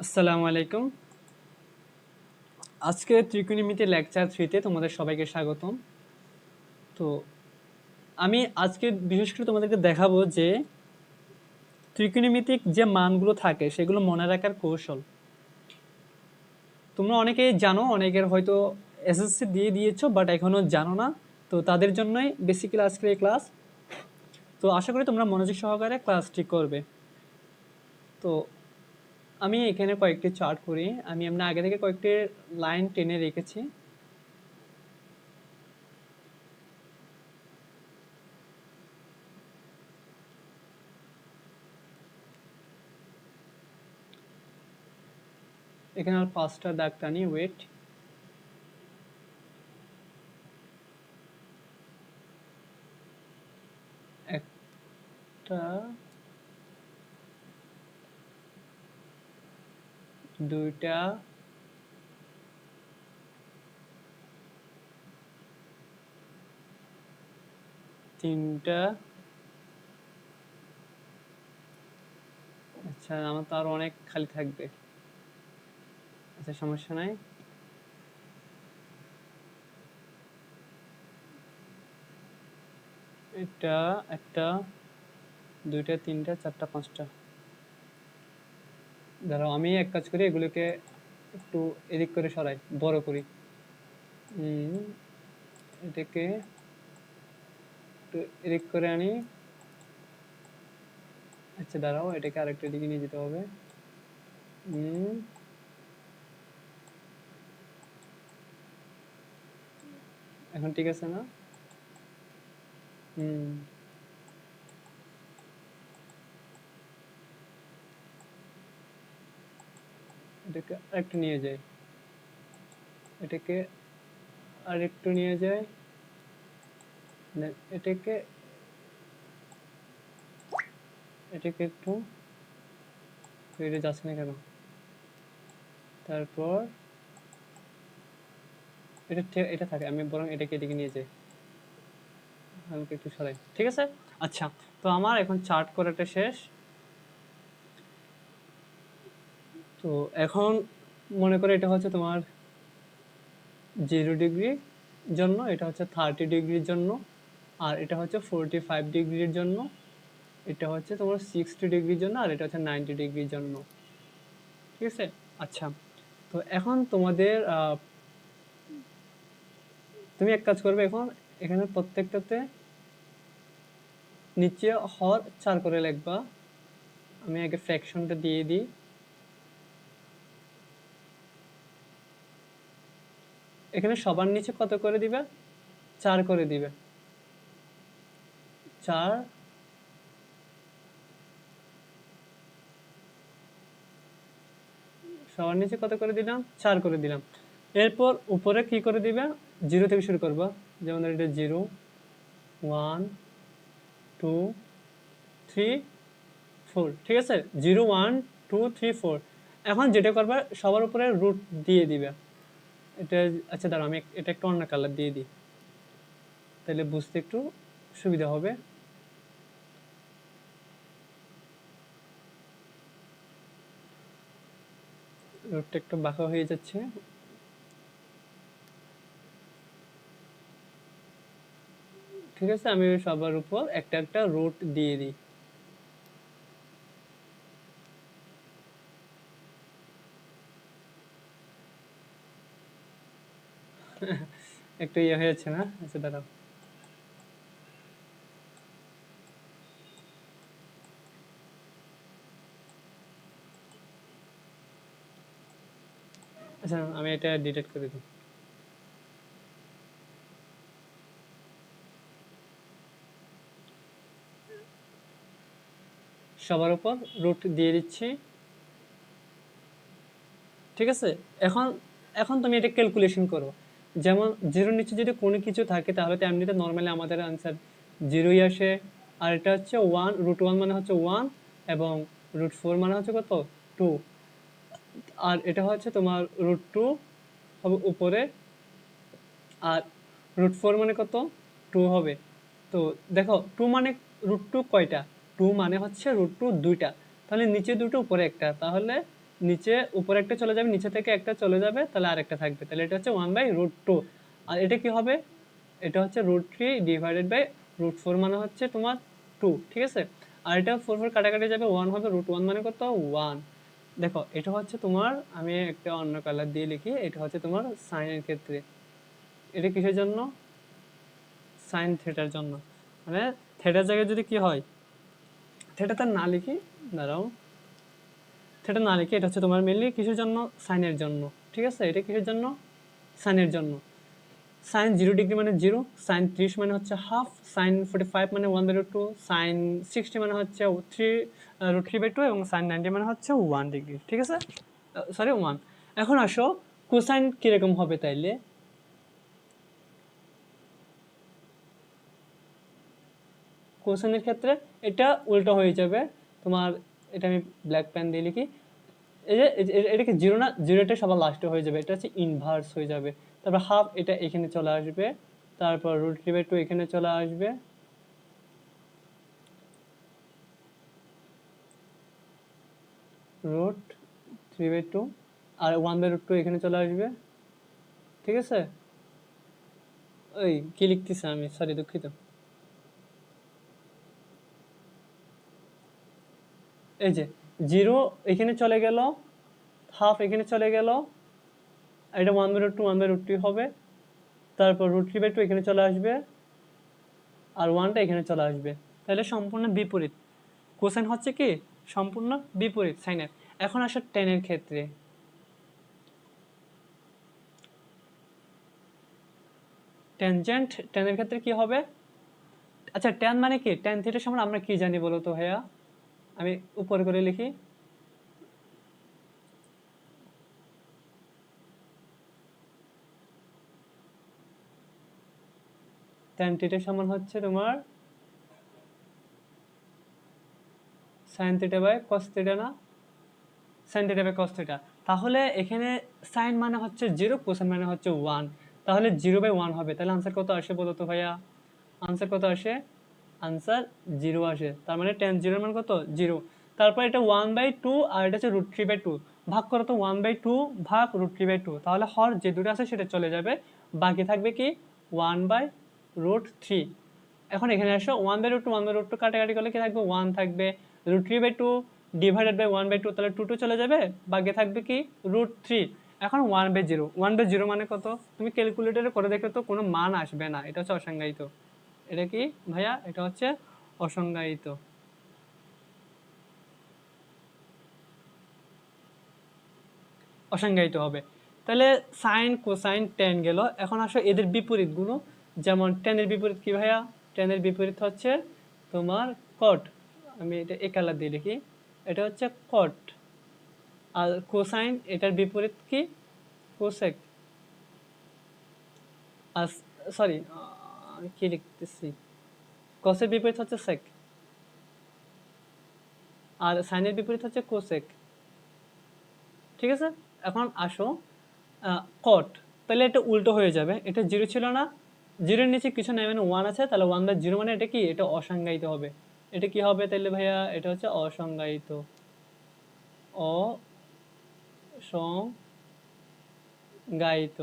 আসসালামু আলাইকুম। আজকে ত্রিকোণমিতি লেকচার থ্রিতে তোমাদের সবাইকে স্বাগতম। তো আমি আজকে বিশেষ করে তোমাদেরকে দেখাবো যে ত্রিকোণমিতিক যে মানগুলো থাকে সেগুলো মনে রাখার কৌশল। তোমরা অনেকেই জানো, অনেকের হয়তো এসএসসি দিয়ে দিয়েছ, বাট এখনও জানো না। তো তাদের জন্যই বেসিক্যালি আজকের এই ক্লাস তো আশা করি তোমরা মনোযোগ সহকারে ক্লাসটি করবে। তো আমি এখানে কয়েকটি চার্ট করি। আমি এমনি আগে থেকে কয়েকটি লাইন টেনে রেখেছি। এখানে আর পাঁচটা দাগ টানি ওয়েট একটা দুইটা তিনটা আচ্ছা আমার তো আরও অনেক খালি থাকবে। আচ্ছা সমস্যা নাই। এটা একটা, দুইটা, তিনটা, চারটা, পাঁচটা। দাঁড়াও আমি এক কাজ করি, এগুলোকে একটু এদিক করে সরাই, বড় করি। এটাকে একটু এদিক করে আনি। আচ্ছা দাঁড়াও, এটাকে আরেকটা দিকে নিয়ে যেতে হবে। এখন ঠিক আছে না? হুম এটাকে আরেকটু নিয়ে যাই। এটাকে আরেকটু নিয়ে যাই। এটাকে এটাকে একটু এটা যাচ্ছে না কেন? তারপর এটা এটা থাকে, আমি বরং এটাকে এদিকে নিয়ে যাই। হালকা একটু সরাই। ঠিক আছে? আচ্ছা তো আমার এখন চার্ট করাটা শেষ। তো এখন মনে করে এটা হচ্ছে তোমার জিরো ডিগ্রি জন্য, এটা হচ্ছে থার্টি ডিগ্রির জন্য, আর এটা হচ্ছে ফোরটি ফাইভ ডিগ্রির জন্য, এটা হচ্ছে তোমার সিক্সটি ডিগ্রির জন্য, আর এটা হচ্ছে নাইনটি ডিগ্রির জন্য। ঠিক আছে? আচ্ছা তো এখন তোমাদের তুমি এক কাজ করবে, এখন এখানে প্রত্যেকটাতে নিচে হর চার করে লিখবা। আমি আগে ফ্র্যাকশনটা দিয়ে দিই। এখানে সবার নিচে কত করে দিবে? চার করে দিবে। চার সবার নিচে কত করে দিলাম? চার করে দিলাম। এরপর উপরে কি করে দিবে? জিরো থেকে শুরু করবা। যেমন এটা zero, one, two, three, four, ঠিক আছে? Zero, one, two, three, four. এখন যেটা করবে, সবার উপরে রুট দিয়ে দিবে। এটা আচ্ছা দাঁড়াও, আমি এটা একটু অন্য কালার দিয়ে দিই। তাহলে বুঝতে একটু সুবিধা হবে। রোডটা একটু বাঁকা হয়ে যাচ্ছে। ঠিক আছে, আমি সবার উপর একটা একটা রোড দিয়ে দিই। একটু ইয়ে হয়েছে না? আচ্ছা দাঁড়াও। আচ্ছা আমি এটা ডিলিট করে দিই। সবার উপর রুট দিয়ে দিচ্ছি। ঠিক আছে? এখন এখন তুমি এটা ক্যালকুলেশন করো। যেমন জিরোর নিচে যদি কোনো কিছু থাকে, তাহলে তো এমনিতে নর্মালি আমাদের আনসার জিরোই আসে। আর এটা হচ্ছে ওয়ান রুট ওয়ান মানে হচ্ছে ওয়ান এবং রুট ফোর মানে হচ্ছে কত? টু আর এটা হচ্ছে তোমার রুট টু হবে উপরে। আর রুট ফোর মানে কত? টু হবে। তো দেখো টু মানে রুট টু কয়টা? টু মানে হচ্ছে রুট টু দুইটা। তাহলে নিচে দুটো, উপরে একটা। তাহলে নিচে, উপরে একটা চলে যাবে, নিচে থেকে একটা চলে যাবে, তাহলে আরেকটা থাকবে। তাহলে এটা হচ্ছে ওয়ান বাই রুট টু আর এটা কি হবে? এটা হচ্ছে root three divided by root four মানে হচ্ছে তোমার টু ঠিক আছে? আর এটা ফোর ফোর কাটাকাটি যাবে ওয়ান হবে রুট ওয়ান মানে কত? ওয়ান দেখো, এটা হচ্ছে তোমার, আমি একটা অন্য কালার দিয়ে লিখি, এটা হচ্ছে তোমার সাইনের ক্ষেত্রে। এটা কিসের জন্য? সাইন থিয়েটার জন্য। মানে থিয়েটার জায়গায় যদি কি হয় থিটা তার না লিখি, দাঁড়াও। থিটা না লিখে এটা হচ্ছে তোমার মেনলি কিসের জন্য? সাইনের জন্য। ঠিক আছে? এটা কিসের জন্য? সাইনের জন্য। সাইন জিরো ডিগ্রি মানে জিরো, সাইন ত্রিশ মানে হচ্ছে হাফ, সাইন ফোর্টি ফাইভ মানে one by two, sine sixty মানে হচ্ছে three root three by two এবং সাইন নাইনটি মানে হচ্ছে ওয়ান ডিগ্রি। ঠিক আছে? Sorry one. এখন আসো, কোসাইন কীরকম হবে তাইলে? কোসাইনের ক্ষেত্রে এটা উল্টো হয়ে যাবে। তোমার এটা আমি ব্ল্যাক পেন দিয়ে লিখি। এই যে এই যে এটা কি জিরো না জিরোটা সবার লাস্টে হয়ে যাবে। এটা হচ্ছে ইনভার্স হয়ে যাবে। তারপর হাফ এটা এখানে চলে আসবে। তারপর রুট থ্রি বাই টু এখানে চলে আসবে। রুট থ্রি বাই টু আর ওয়ান বাই রুট টু এখানে চলে আসবে। ঠিক আছে? ওই, কি লিখতেছি আমি? সরি দুঃখিত। এই যে জিরো এখানে চলে গেল, হাফ এখানে চলে গেল, এটা one by two one by root two হবে। তারপর রুট থ্রি বাই টু এখানে চলে আসবে আর ওয়ানটা এখানে চলে আসবে। তাহলে সম্পূর্ণ বিপরীত। কোসাইন হচ্ছে কি? সম্পূর্ণ বিপরীত সাইনের এখন আসে টেনের ক্ষেত্রে। ট্যানজেন্ট টেনের ক্ষেত্রে কি হবে? আচ্ছা ট্যান মানে কি? ট্যান থিটার সমান আমরা কি জানি বলো তো ভাইয়া? আমি উপরে করে লিখি। ট্যান থিটা সমান হচ্ছে তোমার সাইন থিটা বাই থিটা না? সাইন থিটা বাই থিটা তাহলে এখানে সাইন মানে হচ্ছে জিরো কোসাইন মানে হচ্ছে ওয়ান তাহলে জিরো বাই ওয়ান হবে। তাহলে আনসার কত আসে বলো তো ভাইয়া? আনসার কত আসে? আনসার জিরো আসে। তার মানে টেন জিরোর মান কত? জিরো তারপর এটা ওয়ান বাই টু আর এটা হচ্ছে রুট থ্রি বাই টু ভাগ করো তো ওয়ান বাই টু ভাগ রুট থ্রি বাই টু তাহলে হর যে দুটো আছে সেটা চলে যাবে। বাকি থাকবে কি? ওয়ান বাই রুট থ্রি এখন এখানে আসো। One by root two one by root two কাটাকাটি করলে কি থাকবে? ওয়ান থাকবে। Root three by two divided by one by two তাহলে টু টু চলে যাবে। বাকি থাকবে কি? রুট থ্রি এখন one by zero one by zero মানে কত? তুমি ক্যালকুলেটারে করে দেখো তো কোনো মান আসবে না। এটা হচ্ছে অসংজ্ঞায়িত। এটা কি? ভাইয়া, এটা হচ্ছে অসংজ্ঞায়িত। অসংজ্ঞায়িত হবে। তাহলে সাইন কোসাইন টেন গেল। এখন আসো এদের বিপরীতগুলো। যেমন টেনের বিপরীত কি ভাইয়া? টেনের বিপরীত হচ্ছে তোমার কট আমি এটা এ কালার দিয়ে লিখি। এটা হচ্ছে কট আর কোসাইন এটার বিপরীত কি? কোসেক আর সরি কি লিখতেছি? কসের বিপরীত হচ্ছে সেক আর সাইনের বিপরীত হচ্ছে কোসেক ঠিক আছে? এখন আসো কট তাহলে এটা উল্টো হয়ে যাবে। এটা জিরো ছিল না। জিরোর নিচে কিছু নাই মানে ওয়ান আছে, তাহলে ওয়ান বাই জিরো মানে এটা কি? এটা অসংজ্ঞায়িত হবে। এটা কি হবে তাহলে ভাইয়া? এটা হচ্ছে অসংজ্ঞায়িত। অসংজ্ঞায়িত।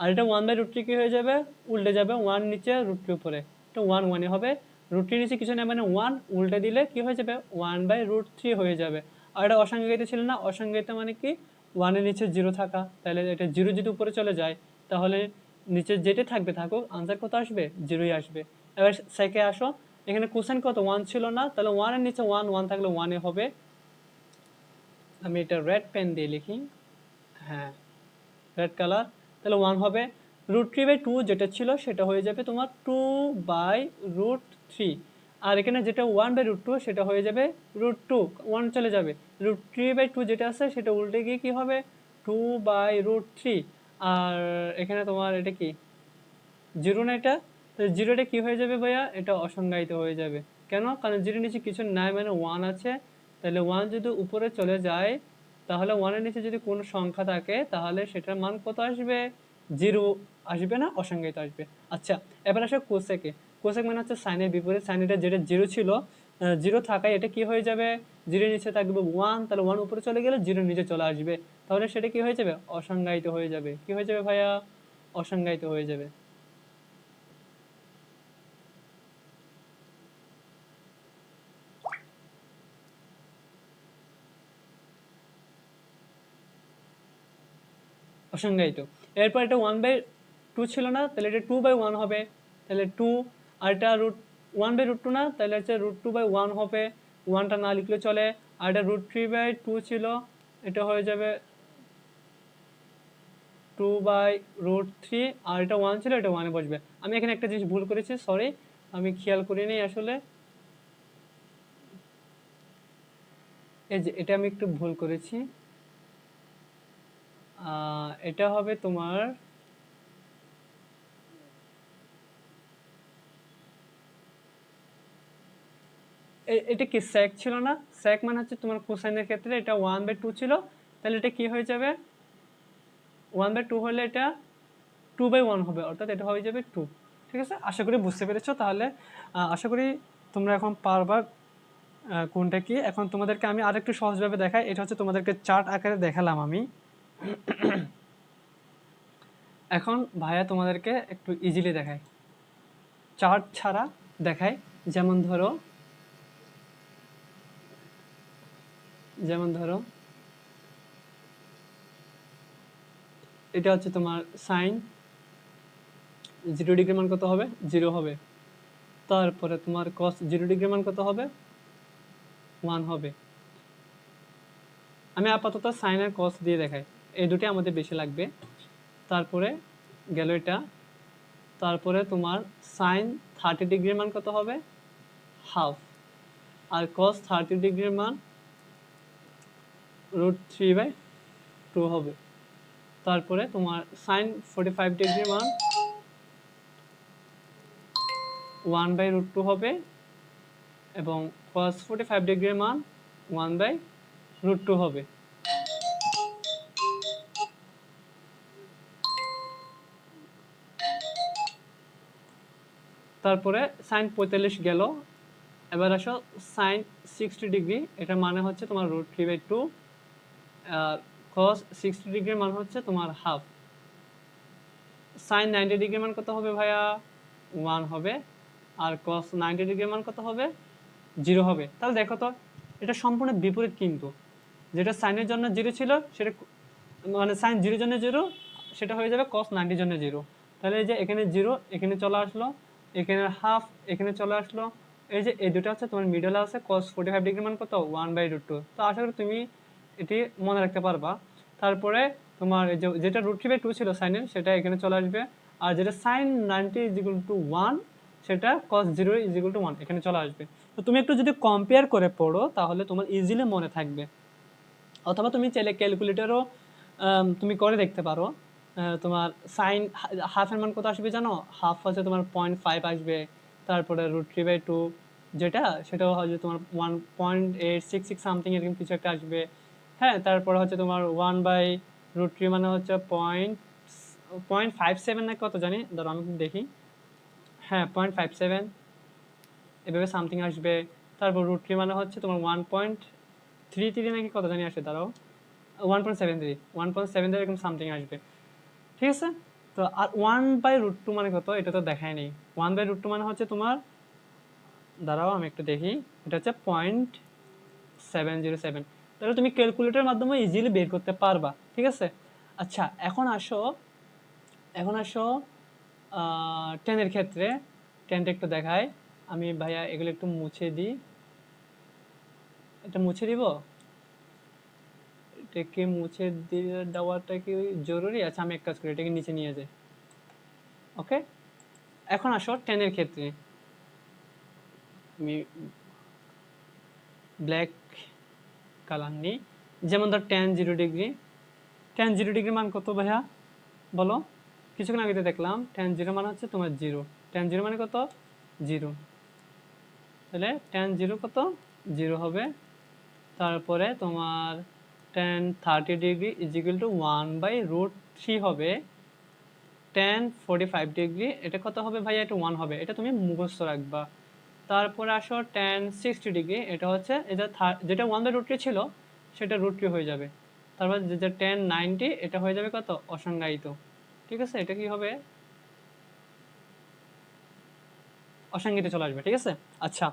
আর এটা ওয়ান বাই রুটটি কী হয়ে যাবে? উল্টে যাবে ওয়ান নিচে রুটটি উপরে। এটা ওয়ান ওয়ানে হবে। রুটটির নিচে কিছু নেই মানে ওয়ান উল্টে দিলে কি হয়ে যাবে? ওয়ান বাই রুট থ্রি হয়ে যাবে। আর এটা অসংজ্ঞায়িত ছিল না। অসংজ্ঞায়িত মানে কি? ওয়ানের নিচে জিরো থাকা। তাহলে এটা জিরো যদি উপরে চলে যায়, তাহলে নিচে যেটা থাকবে, থাকুক আনসার কত আসবে? জিরোই আসবে। এবার সেকে আসো। এখানে কোশ্চেন কত? ওয়ান ছিল না। তাহলে ওয়ানের নিচে ওয়ান ওয়ান থাকলে ওয়ানে হবে। আমি এটা রেড পেন দিয়ে লিখি। হ্যাঁ রেড কালার তাহলে ওয়ান হবে রুট থ্রি বাই টু যেটা ছিল সেটা হয়ে যাবে তোমার টু বাই রুট থ্রি আর এখানে যেটা ওয়ান বাই রুট টু সেটা হয়ে যাবে রুট টু ওয়ান চলে যাবে। রুট থ্রি বাই টু যেটা আছে, সেটা উল্টে গিয়ে কী হবে? টু বাই রুট থ্রি আর এখানে তোমার এটা কি? জিরো না এটা? তো জিরোটা কী হয়ে যাবে ভাইয়া? এটা অসংজ্ঞায়িত হয়ে যাবে। কেন? কারণ জিরো নিচে কিছু নাই মানে ওয়ান আছে। তাহলে ওয়ান যদি উপরে চলে যায় তাহলে ওয়ানের নিচে যদি কোনো সংখ্যা থাকে, তাহলে সেটার মান কত আসবে? জিরো আসবে না, অসংজ্ঞায়িত আসবে। আচ্ছা এবার আসে কোসেকে কোসেক মানে হচ্ছে সাইনের বিপরীত সাইন এটা যেটা জিরো ছিল জিরো থাকায় এটা কি হয়ে যাবে? জিরো নিচে থাকবে ওয়ান তাহলে ওয়ান উপরে চলে গেলে জিরো নিচে চলে আসবে। তাহলে সেটা কি হয়ে যাবে? অসংজ্ঞায়িত হয়ে যাবে। কি হয়ে যাবে ভাইয়া? অসংজ্ঞায়িত হয়ে যাবে। অসংজ্ঞায়িত। এরপর এটা ওয়ান বাই টু ছিল না, তাহলে এটা টু বাই ওয়ান হবে। তাহলে টু আর এটা root one by root two না, তাহলে হচ্ছে রুট টু বাই ওয়ান হবে। ওয়ানটা না লিখলে চলে। আর এটা রুট থ্রি বাই টু ছিল, এটা হয়ে যাবে টু বাই রুট থ্রি আর এটা ওয়ান ছিল, এটা ওয়ানে বসবে। আমি এখানে একটা জিনিস ভুল করেছি সরি আমি খেয়াল করিনি আসলে। এই যে, এটা আমি একটু ভুল করেছি। এটা হবে তোমার এটা কি স্যাক ছিল না? স্যাক মানে হচ্ছে তোমার কোসাইনের ক্ষেত্রে এটা ওয়ান বাই টু ছিল। তাহলে এটা কি হয়ে যাবে? ওয়ান বাই টু হলে এটা টু বাই ওয়ান হবে, অর্থাৎ এটা হয়ে যাবে টু ঠিক আছে? আশা করি বুঝতে পেরেছ। তাহলে আশা করি তোমরা এখন পারবা কোনটা কি? এখন তোমাদেরকে আমি আরেকটু সহজভাবে দেখাই। এটা হচ্ছে তোমাদেরকে চার্ট আকারে দেখালাম আমি। এখন ভাইয়া তোমাদেরকে একটু ইজিলি দেখায় চার্ট ছাড়া দেখায় যেমন ধরো যেমন ধরো, এটা হচ্ছে তোমার সাইন জিরো ডিগ্রি মান কত হবে? জিরো হবে। তারপরে তোমার কস জিরো ডিগ্রি মান কত হবে? ওয়ান হবে। আমি আপাতত সাইন আর কস দিয়ে দেখাই। এই দুটি আমাদের বেশি লাগবে। তারপরে গেল এটা। তারপরে তোমার সাইন থার্টি ডিগ্রির মান কত হবে? হাফ আর কস থার্টি ডিগ্রির মান রুট থ্রি বাই টু হবে। তারপরে তোমার সাইন ফোর্টি ফাইভ ডিগ্রির মান ওয়ান বাই রুট টু হবে এবং কস ফোর্টি ফাইভ ডিগ্রির মান ওয়ান বাই রুট টু হবে। তারপরে সাইন পঁয়তাল্লিশ গেল। এবার আসো সাইন সিক্সটি ডিগ্রি এটার মানে হচ্ছে তোমার রুট থ্রি বাই টু আর কস সিক্সটি ডিগ্রির মান হচ্ছে তোমার হাফ সাইন নাইনটি ডিগ্রির মান কত হবে ভাইয়া? ওয়ান হবে। আর কস নাইনটি ডিগ্রির মান কত হবে? জিরো হবে। তাহলে দেখো তো, এটা সম্পূর্ণ বিপরীত কিন্তু। যেটা সাইনের জন্য জিরো ছিল, সেটা মানে সাইন জিরোর জন্য জিরো সেটা হয়ে যাবে কস নাইনটির জন্য জিরো তাহলে এই যে এখানে জিরো এখানে চলে আসলো। এখানে হাফ এখানে চলে আসলো। এই যে এই দুটো হচ্ছে তোমার মিডলে আছে কস ফোর্টি ফাইভ ডিগ্রি মান কত? ওয়ান বাই রুট টু তো আশা করি তুমি এটি মনে রাখতে পারবা। তারপরে তোমার যেটা রুট থ্রি বাই টু ছিল সাইনের সেটা এখানে চলে আসবে। আর যেটা sine ninety is equal to one সেটা cos zero is equal to one এখানে চলে আসবে। তো তুমি একটু যদি কম্পেয়ার করে পড়ো, তাহলে তোমার ইজিলি মনে থাকবে। অথবা তুমি চাইলে ক্যালকুলেটরও তুমি করে দেখতে পারো। তোমার সাইন হাফ হাফের মান কত আসবে জানো? হাফ হচ্ছে তোমার পয়েন্ট ফাইভ আসবে, তারপরে রুট থ্রি বাই টু যেটা সেটাও হচ্ছে তোমার one point eight six six something এরকম কিছু একটা আসবে। হ্যাঁ তারপরে হচ্ছে তোমার ওয়ান বাই রুট থ্রি মানে হচ্ছে পয়েন্ট পয়েন্ট ফাইভ সেভেন না কত জানি? ধরো আমি দেখি। হ্যাঁ পয়েন্ট ফাইভ সেভেন এভাবে সামথিং আসবে। তারপর রুট থ্রি মানে হচ্ছে তোমার ওয়ান পয়েন্ট থ্রি থ্রি নাকি কত জানি আসে, দাঁড়াও। One point seven three one point seven three এরকম সামথিং আসবে। ঠিক আছে? তো আর ওয়ান বাই রুট টু মানে কত? এটা তো দেখায় নেই। ওয়ান বাই রুট টু মানে হচ্ছে তোমার, দাঁড়াও আমি একটু দেখি। এটা হচ্ছে পয়েন্ট সেভেন জিরো সেভেন তাহলে তুমি ক্যালকুলেটরের মাধ্যমে ইজিলি বের করতে পারবা, ঠিক আছে? আচ্ছা এখন আসো এখন আসো টেনের ক্ষেত্রে। টেনটা একটু দেখায় আমি ভাইয়া এগুলো একটু মুছে দিই। এটা মুছে দিব? এটাকে মুছে দিয়ে দেওয়াটা কি জরুরি? আচ্ছা আমি এক কাজ করি, এটাকে নিচে নিয়ে যাই। ওকে এখন আসো টেনের ক্ষেত্রে। আমি ব্ল্যাক কালার নিই। যেমন ধর tan zero degree tan zero degree মান কত ভাইয়া? বলো। কিছুক্ষণ আগে দেখলাম টেন জিরো মান হচ্ছে তোমার জিরো টেন জিরো মানে কত? জিরো তাহলে টেন জিরো কত? জিরো হবে। তারপরে তোমার tan thirty degree is equal to one by root three হবে। টেন ফোর্টি ফাইভ ডিগ্রি এটা কত হবে ভাইয়া? এটা ওয়ান হবে। এটা তুমি মুখস্থ রাখবা। তারপরে আসো টেন সিক্সটি ডিগ্রি এটা হচ্ছে এটা যেটা ওয়ান বাই রুট থ্রি ছিল, সেটা রুট থ্রি হয়ে যাবে। তারপর যেটা টেন নাইনটি এটা হয়ে যাবে কত? অসংজ্ঞায়িত। ঠিক আছে? এটা কি হবে? অসংজ্ঞায়িত চলে আসবে, ঠিক আছে? আচ্ছা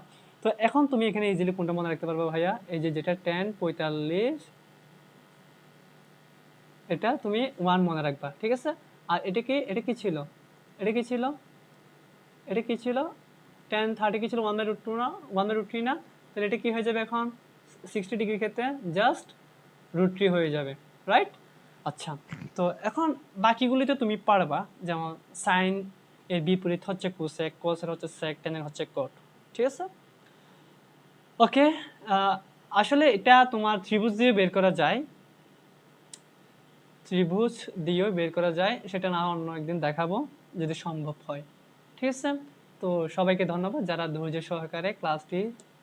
তো এখন তুমি এখানে ইজিলি কোনটা মনে রাখতে পারবে ভাইয়া? এই যে যেটা টেন পঁয়তাল্লিশ এটা তুমি ওয়ান মনে রাখবা, ঠিক আছে? আর এটা কি এটা কি ছিল? এটা কি ছিল? এটা কি ছিল? টেন থার্টি কি ছিল? ওয়ান বাই রুট টু না? ওয়ান বাই রুট থ্রি না? তাহলে এটা কি হয়ে যাবে এখন? সিক্সটি ডিগ্রি ক্ষেত্রে জাস্ট রুট থ্রি হয়ে যাবে রাইট আচ্ছা তো এখন বাকিগুলিতে তুমি পারবা, যেমন সাইন এর বিপরীত হচ্ছে কোসেক কোসের হচ্ছে সেক টেনের হচ্ছে কোট ঠিক আছে? ওকে আসলে এটা তোমার ত্রিভুজ দিয়ে বের করা যায়। ত্রিভুজ দিয়েও বের করা যায়, সেটা না অন্য একদিন দেখাবো যদি সম্ভব হয়। ঠিক আছে? তো সবাইকে ধন্যবাদ যারা ধৈর্য সহকারে ক্লাসটি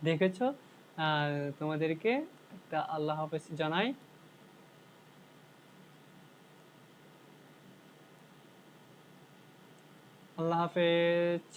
দেখেছ। তোমাদেরকে একটা আল্লাহ হাফেজ জানাই। আল্লাহ হাফেজ।